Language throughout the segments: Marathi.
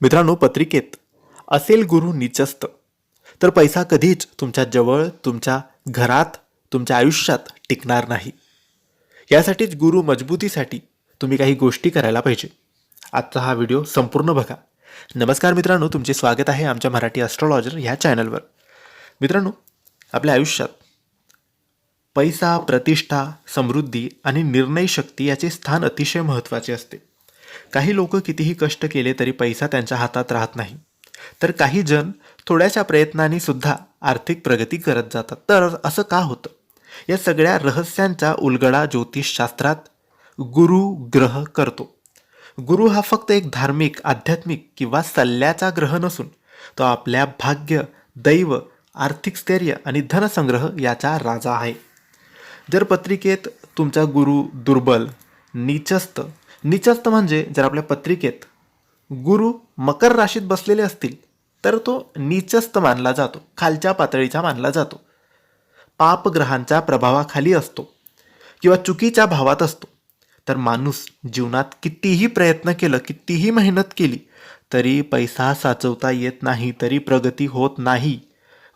मित्रांनो पत्रिकेत असेल गुरु निचस्त तर पैसा कधीच तुमच्या जवळ तुमच्या घरात तुमच्या आयुष्यात टिकणार नाही. यासाठीच गुरु मजबूतीसाठी तुम्ही काही गोष्टी करायला पाहिजे. आजचा हा व्हिडिओ संपूर्ण बघा. नमस्कार मित्रांनो तुमचे स्वागत आहे आमच्या मराठी ॲस्ट्रॉलॉजर ह्या चॅनलवर मित्रांनो आपल्या आयुष्यात पैसा प्रतिष्ठा समृद्धी आणि निर्णय शक्ती याचे स्थान अतिशय महत्त्वाचे असते. काही लोक कितीही कष्ट केले तरी पैसा त्यांच्या हातात राहत नाही. तर काही जण थोड्याशा प्रयत्नांनी सुद्धा आर्थिक प्रगती करत जातात. तर असं का होतं? या सगळ्या रहस्यांचा उलगडा ज्योतिषशास्त्रात गुरु ग्रह करतो. गुरु हा फक्त एक धार्मिक आध्यात्मिक किंवा सल्ल्याचा ग्रह नसून तो आपल्या भाग्य दैव आर्थिक स्थैर्य आणि धनसंग्रह याचा राजा आहे. जर पत्रिकेत तुमचा गुरु दुर्बल नीचस्त नीचस्त म्हणजे जर आपल्या पत्रिकेत गुरु मकर राशीत बसलेले असतील तर तो नीचस्त मानला जातो खालच्या पातळीचा मानला जातो. पापग्रहांच्या प्रभावाखाली असतो किंवा चुकीच्या भावात असतो. तर माणूस जीवनात कितीही प्रयत्न केलं कितीही मेहनत केली तरी पैसा साचवता येत नाही तरी प्रगती होत नाही.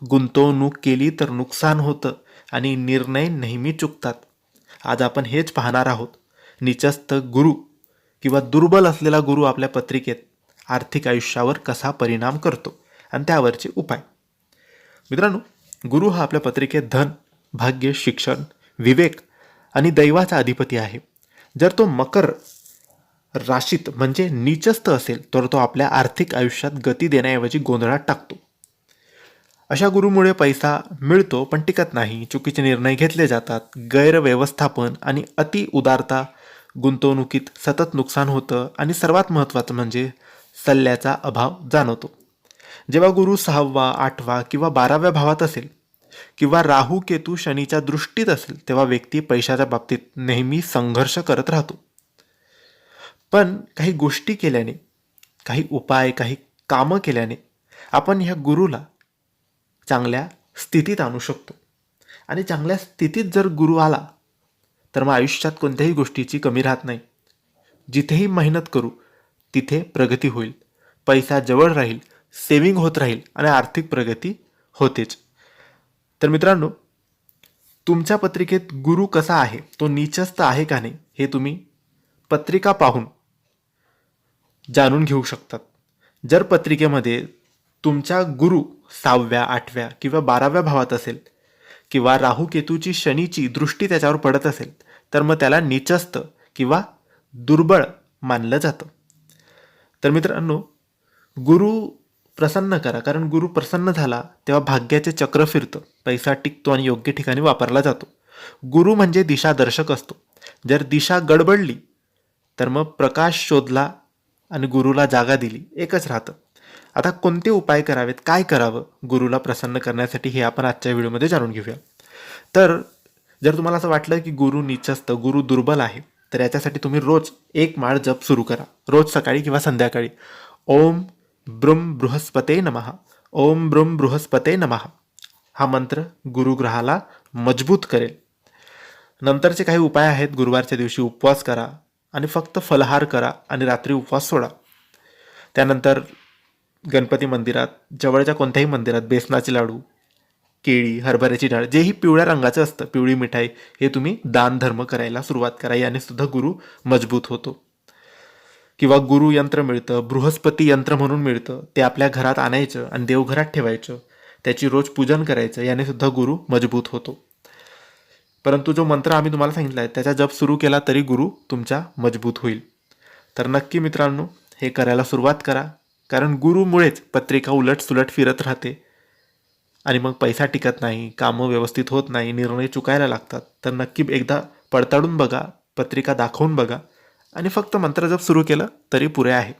गुंतवणूक केली तर नुकसान होतं आणि निर्णय नेहमी चुकतात. आज आपण हेच पाहणार आहोत. निचस्त गुरु किंवा दुर्बल असलेला गुरु आपल्या पत्रिकेत आर्थिक आयुष्यावर कसा परिणाम करतो? आणि त्यावरचे उपाय. मित्रांनो गुरु हा आपल्या पत्रिकेत धन भाग्य शिक्षण विवेक आणि दैवाचा अधिपती आहे. जर तो मकर राशीत म्हणजे नीचस्त असेल तर तो आपल्या आर्थिक आयुष्यात गती देण्याऐवजी गोंधळात टाकतो. अशा गुरुमुळे पैसा मिळतो पण टिकत नाही. चुकीचे निर्णय घेतले जातात. गैरव्यवस्थापन आणि अति उदारता गुंतवणुकीत सतत नुकसान होतं आणि सर्वात महत्त्वाचं म्हणजे सल्ल्याचा अभाव जाणवतो. जेव्हा गुरु सहावा आठवा किंवा बाराव्या भावात असेल किंवा राहू केतू शनीच्या दृष्टीत असेल तेव्हा व्यक्ती पैशाच्या बाबतीत नेहमी संघर्ष करत राहतो. पण काही गोष्टी केल्याने काही उपाय काही कामं केल्याने आपण ह्या गुरुला चांगल्या स्थितीत आणू शकतो. आणि चांगल्या स्थितीत जर गुरु आला तर मग आयुष्यात कोणत्याही गोष्टीची कमी राहत नाही. जिथेही मेहनत करू तिथे प्रगती होईल. पैसा जवळ राहील सेविंग होत राहील आणि आर्थिक प्रगती होतेच. तर मित्रांनो तुमच्या पत्रिकेत गुरु कसा आहे तो नीचस्त आहे का नाही हे तुम्ही पत्रिका पाहून जाणून घेऊ शकतात. जर पत्रिकेमध्ये तुमचा गुरु सहाव्या आठव्या किंवा बाराव्या भावात असेल किंवा राहू केतूची शनीची दृष्टी त्याच्यावर पडत असेल तर मग त्याला निचस्त किंवा दुर्बळ मानलं जातं. तर मित्रांनो गुरु प्रसन्न करा कारण गुरु प्रसन्न झाला तेव्हा भाग्याचे चक्र फिरतं. पैसा टिकतो आणि योग्य ठिकाणी वापरला जातो. गुरु म्हणजे दिशादर्शक असतो. जर दिशा गडबडली तर मग प्रकाश शोधला आणि गुरुला जागा दिली एकच राहतं. आता कोणते उपाय करावेत? काय करावं? गुरुला प्रसन्न करण्यासाठी हे आपण आजच्या व्हिडिओमध्ये जाणून घेऊया. तर जर तुम्हाला असं वाटलं की गुरु निचस्त गुरु दुर्बल आहे तर याच्यासाठी तुम्ही रोज एक माळ जप सुरू करा. रोज सकाळी किंवा संध्याकाळी. ओम ब्रुम बृहस्पते नमहा ओम ब्रुम बृहस्पते नमः. हा मंत्र गुरुग्रहाला मजबूत करेल. नंतरचे काही उपाय आहेत. गुरुवारच्या दिवशी उपवास करा आणि फक्त फलहार करा आणि रात्री उपवास सोडा. त्यानंतर गणपती मंदिरात जवळच्या कोणत्याही मंदिरात बेसनाचे लाडू केळी हरभऱ्याची डाळ जेही पिवळ्या रंगाचं असतं पिवळी मिठाई हे तुम्ही दानधर्म करायला सुरुवात करा याने सुद्धा गुरु मजबूत होतो. किंवा गुरु यंत्र मिळतं बृहस्पती यंत्र म्हणून मिळतं ते आपल्या घरात आणायचं आणि देवघरात ठेवायचं त्याची रोज पूजन करायचं याने सुद्धा गुरु मजबूत होतो. परंतु जो मंत्र आम्ही तुम्हाला सांगितला आहे त्याचा जप सुरू केला तरी गुरु तुमचा मजबूत होईल. तर नक्की मित्रांनो हे करायला सुरुवात करा. कारण गुरुमुळेच पत्रिका उलट सुलट फिरत राहते. आणि मग पैसा टिकत नाही कामं व्यवस्थित होत नाही निर्णय चुकायला लागतात. तर नक्की एकदा पडताळून बघा पत्रिका दाखवून बघा. आणि फक्त मंत्र जप सुरू केलं तरी पुरे आहे.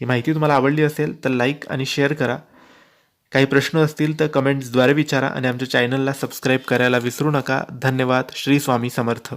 ही माहिती तुम्हाला आवडली असेल तर लाईक आणि शेअर करा. काही प्रश्न असतील तर कमेंट्सद्वारे विचारा आणि आमच्या चॅनलला सबस्क्राईब करायला विसरू नका. धन्यवाद. श्री स्वामी समर्थ.